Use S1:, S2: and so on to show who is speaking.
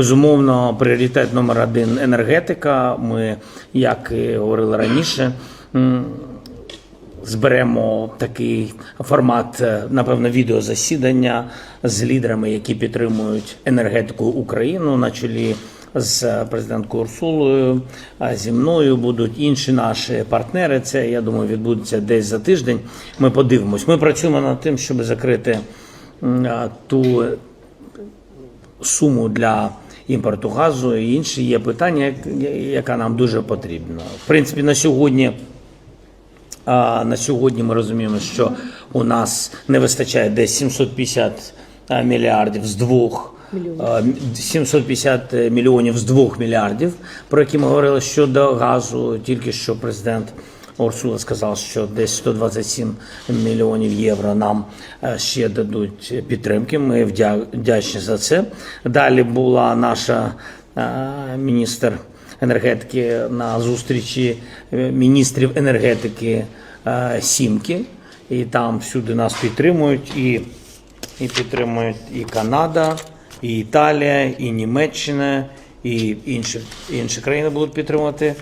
S1: Безумовно, пріоритет номер один енергетика. Ми, як і говорили раніше, зберемо такий формат, е, напевно, відеозасідання з лідерами, які підтримують енергетику Україну на чолі з президенткою Урсулою. А зі мною будуть інші наші партнери. Це я думаю, відбудеться десь за тиждень. Ми подивимось. Ми працюємо над тим, щоб закрити ту суму для імпорту газу і інші є питання, яка нам дуже потрібна. В принципі, на сьогодні. На сьогодні ми розуміємо, що у нас не вистачає десь 750 мільярдів з двох. а, м- 750 мільйонів з двох мільярдів, про які ми говорили щодо газу. Тільки що президент Урсула сказав, що десь 127 мільйонів євро нам е, ще дадуть підтримки. Ми вдячні за це. Далі була наша е, міністр енергетики на зустрічі е, міністрів енергетики Сімки, і там всюди нас підтримують, і, і підтримують і Канада, і Італія, і Німеччина, і інші, інші країни будуть підтримувати